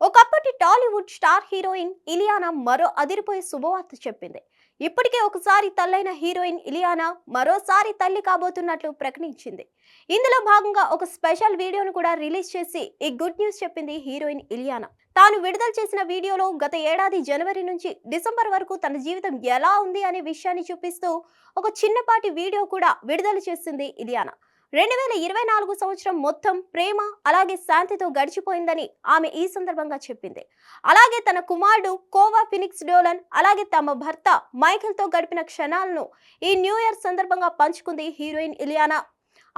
ఒకప్పటి Tollywood star heroine Ileana మరో అదిరిపోయే శుభవార్త చెప్పింది. ఇప్పటికే ఒకసారి తల్లైన హీరోయిన్ ఇలియానా మరోసారి తల్లి కాబోతున్నట్లు ప్రకటించింది. ఇందులో భాగంగా ఒక స్పెషల్ వీడియోను కూడా రిలీజ్ చేసి ఈ గుడ్ న్యూస్ చెప్పింది హీరోయిన్ ఇలియానా. తాను విడుదల చేసిన వీడియోలో గత ఏడాది జనవరి నుంచి డిసెంబర్ వరకు తన జీవితం ఎలా ఉంది అనే విషయాన్ని చూపిస్తూ ఒక చిన్నపాటి వీడియో కూడా విడుదల చేసింది ఇలియానా. రెండు వేల ఇరవై నాలుగు సంవత్సరం మొత్తం ప్రేమ అలాగే శాంతితో గడిచిపోయిందని ఆమె ఈ సందర్భంగా చెప్పింది. అలాగే తన కుమారుడు కోవా ఫినిక్స్ డోలన్ అలాగే తమ భర్త మైఖల్తో గడిపిన క్షణాలను ఈ న్యూ ఇయర్ సందర్భంగా పంచుకుంది హీరోయిన్ ఇలియానా.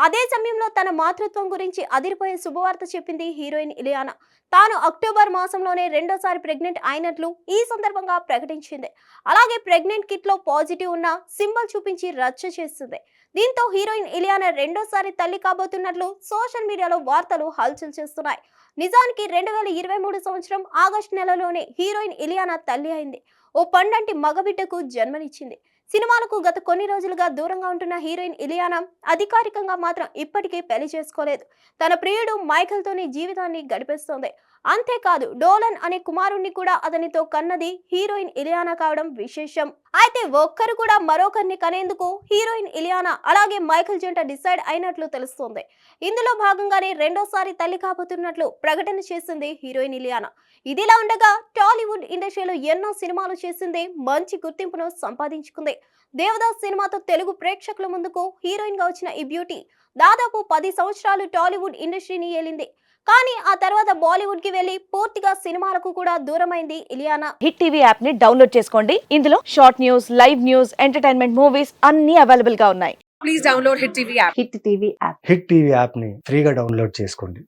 అదే సమయంలో తన మాతృత్వం గురించి అదిరిపోయే శుభవార్త చెప్పింది హీరోయిన్ ఇలియానా. తాను అక్టోబర్ మాసంలోనే రెండోసారి ప్రెగ్నెంట్ అయినట్లు ఈ సందర్భంగా ప్రకటించింది. అలాగే ప్రెగ్నెంట్ కిట్లో పాజిటివ్ ఉన్న సింబల్ చూపించి రచ్చ చేస్తుంది. దీంతో హీరోయిన్ ఇలియానా రెండోసారి తల్లి కాబోతున్నట్లు సోషల్ మీడియాలో వార్తలు హల్చల్ చేస్తున్నాయి. నిజానికి రెండు వేల ఇరవై మూడు సంవత్సరం ఆగస్టు నెలలోనే హీరోయిన్ ఇలియానా తల్లి అయింది. ఓ పండంటి మగబిడ్డకు జన్మనిచ్చింది. సినిమాలకు గత కొన్ని రోజులుగా దూరంగా ఉంటున్న హీరోయిన్ ఇలియానా అధికారికంగా మాత్రం ఇప్పటికీ పెళ్ళి చేసుకోలేదు. తన ప్రియుడు మైఖల్తోని జీవితాన్ని గడిపేస్తోంది. అంతేకాదు డోలన్ అనే కుమారుణ్ణి కూడా అతనితో కన్నది హీరోయిన్ ఇలియానా కావడం విశేషం. అయితే ఒక్కరు కూడా మరొకరిని కనేందుకు హీరోయిన్ ఇలియానా అలాగే మైఖల్ జంట డిసైడ్ అయినట్లు తెలుస్తోంది. ఇందులో భాగంగానే రెండోసారి తల్లి కాబోతున్నట్లు ప్రకటన చేసింది హీరోయిన్ ఇలియానా. ఇదిలా ఉండగా టాలీవుడ్ ఇండస్ట్రీలో ఎన్నో సినిమాలు చేసింది మంచి గుర్తింపును సంపాదించుకుంది. దేవదాస్ సినిమాతో తెలుగు ప్రేక్షకుల ముందుకు హీరోయిన్గా వచ్చిన ఈ బ్యూటీ దాదాపు పది సంవత్సరాలు టాలీవుడ్ ఇండస్ట్రీని ఏలింది. కానీ ఆ తర్వాత బాలీవుడ్కి వెళ్ళి పూర్తిగా సినిమాలకు కూడా దూరమైంది ఇలియానా. హిట్ టీవీ యాప్ని డౌన్లోడ్ చేసుకోండి. ఇందులో short news live news entertainment movies అన్ని అవైలబుల్గా ఉన్నాయి. Please download Hit TV app. Hit TV app hit TV యాప్ని ఫ్రీగా డౌన్లోడ్ చేసుకోండి.